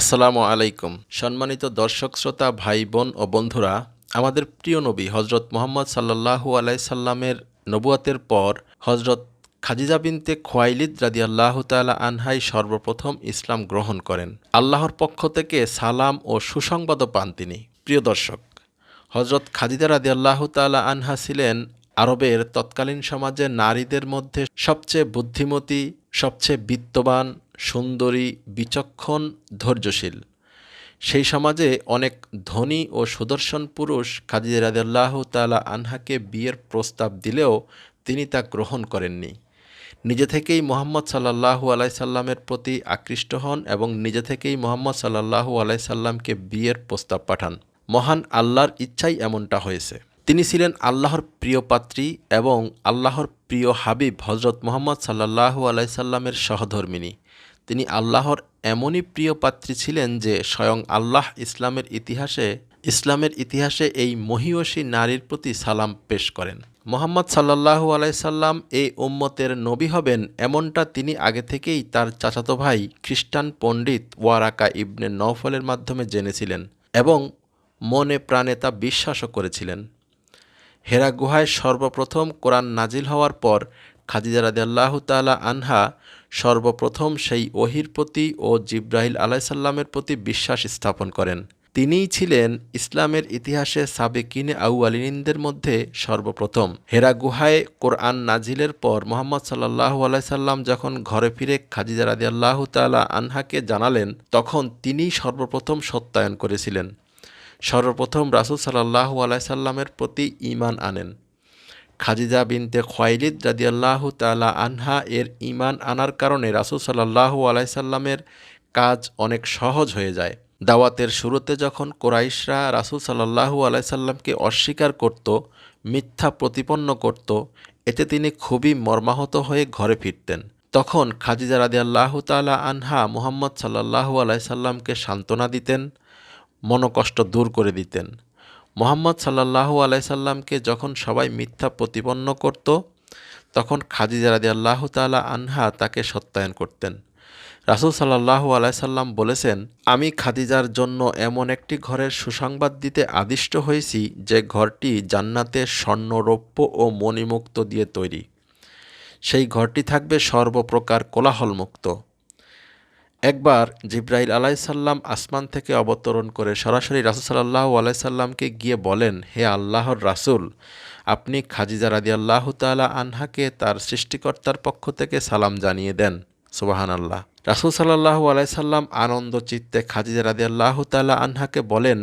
আসসালামু আলাইকুম। সম্মানিত দর্শক, শ্রোতা ভাই বোন ও বন্ধুরা, আমাদের প্রিয় নবী হজরত মোহাম্মদ সাল্লাহু আলাই সাল্লামের নবুয়াতের পর হজরত খাজিজা বিনতে খোয়াইলিদ রাদি আল্লাহ তালা আনহাই সর্বপ্রথম ইসলাম গ্রহণ করেন। আল্লাহর পক্ষ থেকে সালাম ও সুসংবাদও পান তিনি। প্রিয় দর্শক হজরত খাদিজা রাদি আল্লাহ তালা আনহা ছিলেন আরবের তৎকালীন সমাজে নারীদের মধ্যে সবচেয়ে বুদ্ধিমতী, সবচেয়ে বিত্তবান সুন্দরী, বিচক্ষণ, ধৈর্যশীল। সেই সমাজে অনেক ধনী ও সুদর্শন পুরুষ খাদিজা রাদিয়াল্লাহ তালা আনহাকে বিয়ের প্রস্তাব দিলেও তিনি তা গ্রহণ করেননি। নিজে থেকেই মোহাম্মদ সাল্লাহু আলাই সাল্লামের প্রতি আকৃষ্ট হন এবং নিজে থেকেই মোহাম্মদ সাল্লাহু আলাই সাল্লামকে বিয়ের প্রস্তাব পাঠান। মহান আল্লাহর ইচ্ছাই এমনটা হয়েছে। তিনি ছিলেন আল্লাহর প্রিয় পাত্রী এবং আল্লাহর প্রিয় হাবিব হজরত মোহাম্মদ সাল্লাহু আলাইসাল্লামের সহধর্মিনী। তিনি আল্লাহর এমনই প্রিয় পাত্রী ছিলেন যে স্বয়ং আল্লাহ ইসলামের ইতিহাসে ইসলামের ইতিহাসে এই মহিয়সী নারীর প্রতি সালাম পেশ করেন। মোহাম্মদ সাল্লাহু আলাইসাল্লাম এই উম্মতের নবী হবেন এমনটা তিনি আগে থেকেই তার চাচাতো ভাই খ্রিস্টান পণ্ডিত ওয়ারাকা ইবনে নৌফলের মাধ্যমে জেনেছিলেন এবং মনে প্রাণে তা বিশ্বাসও করেছিলেন। হেরা গুহায় সর্বপ্রথম কোরআন নাজিল হওয়ার পর খাদিজা রাদিয়াল্লাহ তালা আনহা সর্বপ্রথম সেই ওহির প্রতি ও জিব্রাহিল আলাইসাল্লামের প্রতি বিশ্বাস স্থাপন করেন। তিনিই ছিলেন ইসলামের ইতিহাসে সাবেকিনে আউআলিনদের মধ্যে সর্বপ্রথম। হেরা গুহায় কোরআন নাজিলের পর মোহাম্মদ সাল্লাহ আলাইসাল্লাম যখন ঘরে ফিরে খাদিজা রাদিয়াল্লাহ তালা আনহাকে জানালেন, তখন তিনিই সর্বপ্রথম সত্যায়ন করেছিলেন। সর্বপ্রথম রাসুল সাল্লাহ আলাইসাল্লামের প্রতি ইমান আনেন। খাজিজা বিনতে খোয়াইলিদ রাদিয়াল্লাহ তালা আনহা এর ইমান আনার কারণে রাসুল সাল্লাহ আলাইসাল্লামের কাজ অনেক সহজ হয়ে যায়। দাওয়াতের শুরুতে যখন কোরাইশরা রাসুল সাল্লাহু আলাইসাল্লামকে অস্বীকার করত, মিথ্যা প্রতিপন্ন করত, এতে তিনি খুবই মর্মাহত হয়ে ঘরে ফিরতেন। তখন খাজিজা রাদিয়াল্লাহ তালা আনহা মুহাম্মদ সাল্লাহু আলাইসাল্লামকে সান্ত্বনা দিতেন, মনোকষ্ট দূর করে দিতেন। মোহাম্মদ সাল্লাহু আলাইসাল্লামকে যখন সবাই মিথ্যা প্রতিপন্ন করত, তখন খাদিজা রাদি আল্লাহ তালা আনহা তাকে সত্যায়ন করতেন। রাসুল সাল্লাহু আলাইসাল্লাম বলেছেন, আমি খাদিজার জন্য এমন একটি ঘরের সুসংবাদ দিতে আদিষ্ট হয়েছি যে ঘরটি জান্নাতে স্বর্ণরৌপ্য ও মণিমুক্ত দিয়ে তৈরি। সেই ঘরটি থাকবে সর্বপ্রকার কোলাহলমুক্ত। একবার জিব্রাইল আলাইসাল্লাম আসমান থেকে অবতরণ করে সরাসরি রাসুল সাল্লাহ আলাইসাল্লামকে গিয়ে বলেন, হে আল্লাহর রাসুল, আপনি খাজিজা রাদি আল্লাহ তালা আনহাকে তার সৃষ্টিকর্তার পক্ষ থেকে সালাম জানিয়ে দেন। সুবাহান আল্লাহ রাসুল সাল্লাহু আলাইসাল্লাম আনন্দ চিত্তে খাজিজা রাদি আল্লাহ তালা আনহাকে বলেন,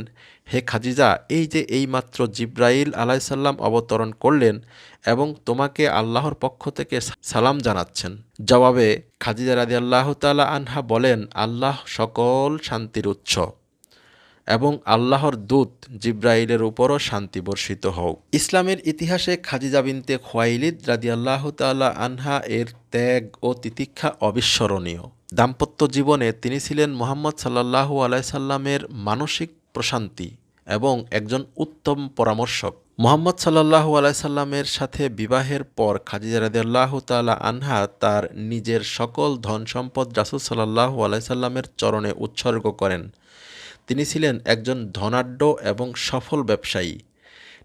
হে খাজিজা এই যে এইমাত্র জিব্রাইল আলাইসাল্লাম অবতরণ করলেন এবং তোমাকে আল্লাহর পক্ষ থেকে সালাম জানাচ্ছেন। জবাবে খাজিজা রাদি আল্লাহ তালা আনহা বলেন, আল্লাহ সকল শান্তির উৎস এবং আল্লাহর দূত জিব্রাইলের উপরও শান্তি বর্ষিত হোক। ইসলামের ইতিহাসে খাজিজা বিনতে খোয়াইলিদ রাদি আল্লাহ তাল্লাহ আনহা এর ত্যাগ ও তিতিক্ষা অবিস্মরণীয়। দাম্পত্য জীবনে তিনি ছিলেন মোহাম্মদ সাল্লাহু আলাইসাল্লামের মানসিক প্রশান্তি এবং একজন উত্তম পরামর্শক। মোহাম্মদ সাল্লাহু আলাইসাল্লামের সাথে বিবাহের পর খাজিজা রাদিয়াল্লাহ তালা আনহা তার নিজের সকল ধন সম্পদ রাসুল সাল্লাহু আলাইসাল্লামের চরণে উৎসর্গ করেন। তিনি ছিলেন একজন ধনাঢ্য এবং সফল ব্যবসায়ী।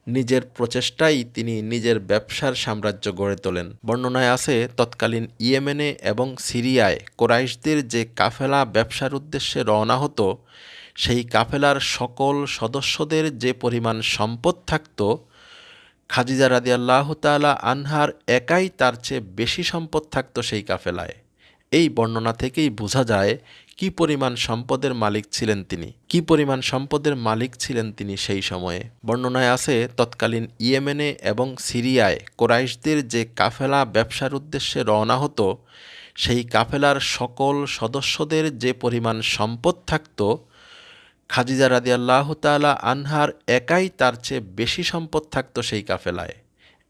নিজের প্রচেষ্টাই তিনি নিজের ব্যবসার সাম্রাজ্য গড়ে তোলেন। বর্ণনায় আছে, তৎকালীন ইয়েমেনে এবং সিরিয়ায় কোরাইশদের যে কাফেলা ব্যবসার উদ্দেশ্যে রওনা হতো, সেই কাফেলার সকল সদস্যদের যে পরিমাণ সম্পদ থাকত খাজিজা রাদি আল্লাহ তালা আনহার একাই তার চেয়ে বেশি সম্পদ থাকত সেই কাফেলায়। এই বর্ণনা থেকেই বোঝা যায় কি পরিমাণ সম্পদের মালিক ছিলেন তিনি? কি পরিমাণ সম্পদের মালিক ছিলেন তিনি সেই সময়ে? বর্ণনায় আছে, তৎকালীন ইয়েমেনে এবং সিরিয়ায় কোরাইশদের যে কাফেলা ব্যবসার উদ্দেশ্যে রওনা হতো, সেই কাফেলার সকল সদস্যদের যে পরিমাণ সম্পদ থাকত খাজিজা রাদি আল্লাহ তালা আনহার একাই তার চেয়ে বেশি সম্পদ থাকত সেই কাফেলায়।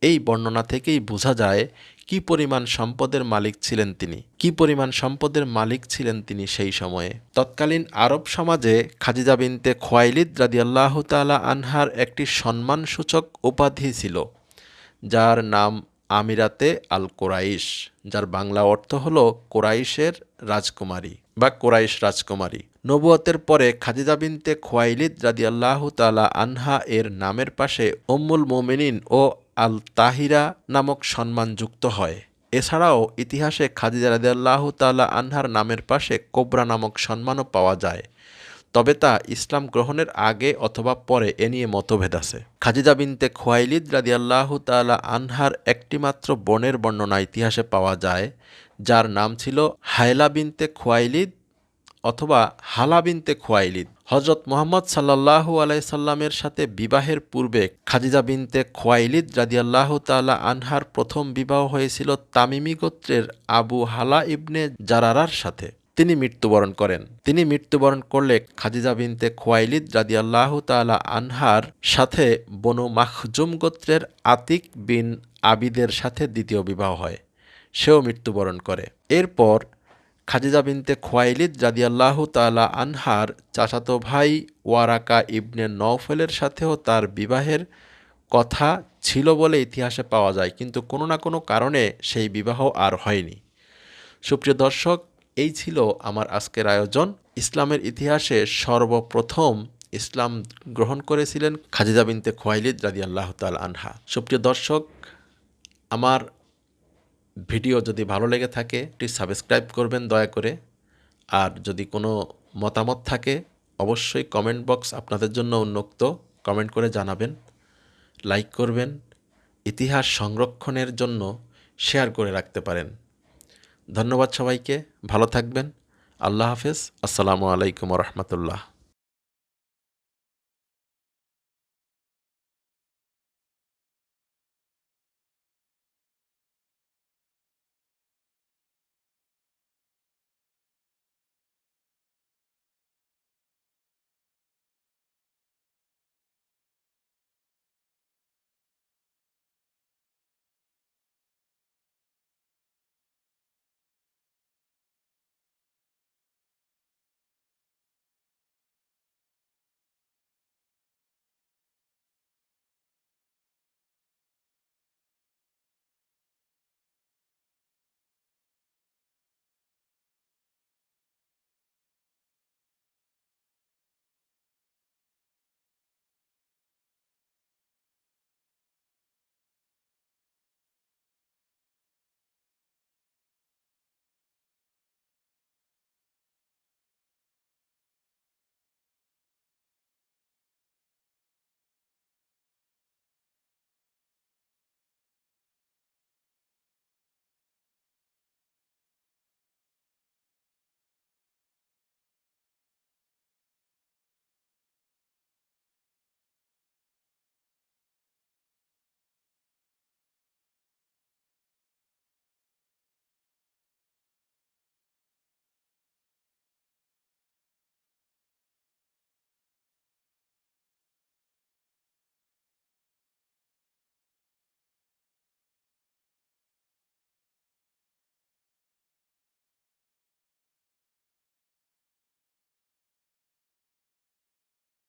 এই বর্ণনা থেকেই বোঝা যায় কি পরিমাণ সম্পদের মালিক ছিলেন তিনি? কি পরিমাণ সম্পদের মালিক ছিলেন তিনি সেই সময়ে? তৎকালীন আরব সমাজে খাজিজা বিনতে খোয়াইলিদ রাদি আল্লাহ তালা আনহার একটি সম্মানসূচক উপাধি ছিল, যার নাম আমিরাতে আল কোরাইশ যার বাংলা অর্থ হল কোরাইশের রাজকুমারী বা কোরাইশ রাজকুমারী। নবুয়তের পরে খাদিজা বিনতে খোয়াইলিদ রাদিয়াল্লাহু তাআলা আনহা এর নামের পাশে উম্মুল মোমিনিন ও আল তাহিরা নামক সম্মান যুক্ত হয়। এছাড়াও ইতিহাসে খাদিজা রাদিয়াল্লাহু তাআলা আনহার নামের পাশে কোবরা নামক সম্মানও পাওয়া যায়। তবে তা ইসলাম গ্রহণের আগে অথবা পরে এ নিয়ে মতভেদ আছে। খাদিজা বিনতে খোয়াইলিদ রাদিয়াল্লাহু তাআলা আনহার একটিমাত্র বোনের বর্ণনা ইতিহাসে পাওয়া যায়, যার নাম ছিল হায়লা বিনতে খোয়াইলিদ অথবা হালা বিনতে খোয়াইলিদ। হজরত মোহাম্মদ সাল্লাহু আলাইসাল্লামের সাথে বিবাহের পূর্বে খাদিজা বিনতে খোয়াইলিদ রাদিয়াল্লাহু তাআলা আনহার প্রথম বিবাহ হয়েছিল তামিমি গোত্রের আবু হালা ইবনে জারারার সাথে। তিনি মৃত্যুবরণ করেন। তিনি মৃত্যুবরণ করলে খাদিজা বিনতে খোয়াইলিদ রাদিয়াল্লাহু তাআলা আনহার সাথে বনু মাখজুম গোত্রের আতিক বিন আবিদের সাথে দ্বিতীয় বিবাহ হয়। সেও মৃত্যুবরণ করে। এরপর খাদিজা বিনতে খোয়াইলিদ রাদিয়াল্লাহু তাআলা আনহার চাচাতো ভাই ওয়ারাকা ইবনে নওফেলের সাথেও তার বিবাহের কথা ছিল বলে ইতিহাসে পাওয়া যায়, কিন্তু কোনো না কোনো কারণে সেই বিবাহ আর হয়নি। সুপ্রিয় দর্শক, এই ছিল আমার আজকের আয়োজন। ইসলামের ইতিহাসে সর্বপ্রথম ইসলাম গ্রহণ করেছিলেন খাদিজা বিনতে খোয়াইলিদ রাদিয়াল্লাহু তাআলা আনহা। সুপ্রিয় দর্শক, আমার ভিডিও যদি ভালো লেগে থাকে, একটি সাবস্ক্রাইব করবেন দয়া করে। আর যদি কোনো মতামত থাকে, অবশ্যই কমেন্ট বক্স আপনাদের জন্য উন্মুক্ত। কমেন্ট করে জানাবেন লাইক করবেন, ইতিহাস সংরক্ষণের জন্য শেয়ার করে রাখতে পারেন। ধন্যবাদ সবাইকে, ভালো থাকবেন, আল্লাহ হাফেজ, আসসালামু আলাইকুম রহমতুল্লাহ।